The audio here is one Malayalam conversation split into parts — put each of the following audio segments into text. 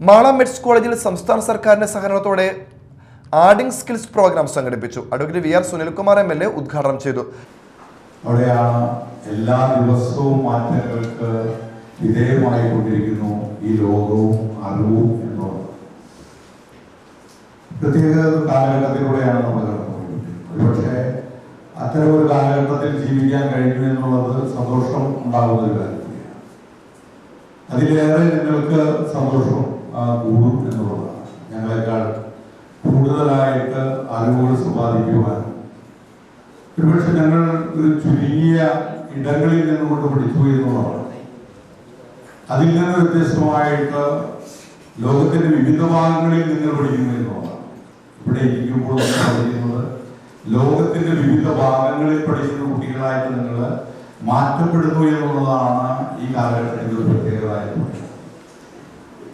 മാള മെഡ്സ് കോളേജിൽ സംസ്ഥാന സർക്കാരിന്റെ സഹകരണത്തോടെ ആഡിംഗ് സ്കിൽസ് പ്രോഗ്രാം സംഘടിപ്പിച്ചു. Advocate V R Sunilkumar M L A ഉദ്ഘാടനം ചെയ്തു. അവിടെയാണ് എല്ലാ ദിവസവും മാറ്റങ്ങൾക്ക് വിധേയമായി കൊണ്ടിരിക്കുന്നു ഈ ലോകവും അറിവും എന്നുള്ളത്. പ്രത്യേക കാലഘട്ടത്തിലൂടെയാണ് നമ്മൾ കടന്നുപോയിരിക്കുന്നത് ഒരുപക്ഷെ അത്തരം ഒരു കാലഘട്ടത്തിൽ ജീവിക്കാൻ കഴിഞ്ഞു എന്നുള്ളത് സന്തോഷം ഉണ്ടാകുന്ന ഒരു കാര്യം അതിലേറെ നിങ്ങൾക്ക് സന്തോഷം ആ, കൂടും എന്നുള്ളതാണ്. ഞങ്ങളെക്കാൾ കൂടുതലായിട്ട് അറിവുകൾ സമ്പാദിക്കുവാൻ. ഒരുപക്ഷെ ഞങ്ങൾ ഒരു ചുരുങ്ങിയ ഇടങ്ങളിൽ നിന്നുകൊണ്ട് പഠിച്ചു എന്നുള്ളതാണ്. അതിൽ നിന്ന് വ്യത്യസ്തമായിട്ട് ലോകത്തിന്റെ വിവിധ ഭാഗങ്ങളിൽ നിങ്ങൾ പഠിക്കുന്നു എന്നുള്ളതാണ്. ഇവിടെ ഇരിക്കുമ്പോൾ പഠിക്കുന്നത് ലോകത്തിന്റെ വിവിധ ഭാഗങ്ങളിൽ പഠിക്കുന്ന കുട്ടികളായിട്ട് നിങ്ങൾ മാറ്റപ്പെടുന്നു എന്നുള്ളതാണ് ഈ കാലഘട്ടത്തിൽ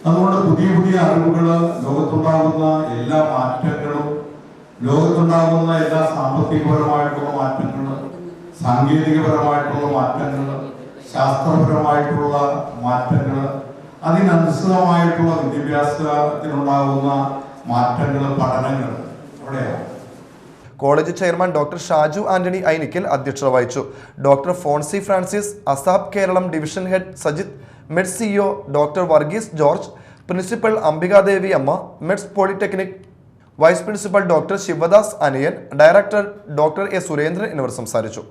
അതുകൊണ്ട് പുതിയ പുതിയ അറിവുകൾ ലോകത്തുണ്ടാകുന്ന എല്ലാ മാറ്റങ്ങളും ലോകത്തുണ്ടാകുന്ന എല്ലാ സാമ്പത്തികപരമായിട്ടുള്ള മാറ്റങ്ങൾ സാങ്കേതികപരമായിട്ടുള്ള മാറ്റങ്ങൾ ശാസ്ത്രപരമായിട്ടുള്ള മാറ്റങ്ങൾ അതിനനുസൃതമായിട്ടുള്ള വിദ്യാഭ്യാസത്തിനുണ്ടാകുന്ന മാറ്റങ്ങൾ പഠനങ്ങൾ അവിടെയാണ്. College chairman doctor Shaju Antony Ainikkal അധ്യക്ഷത വഹിച്ചു. Doctor Phonsy Francis ASAP Keralam division head Sajith med CEO doctor Varghese George principal Ambikadevi Amma meds polytechnic vice principal doctor Sivadas Aniyan director doctor A Surendran എന്നിവർ സംസാരിച്ചു.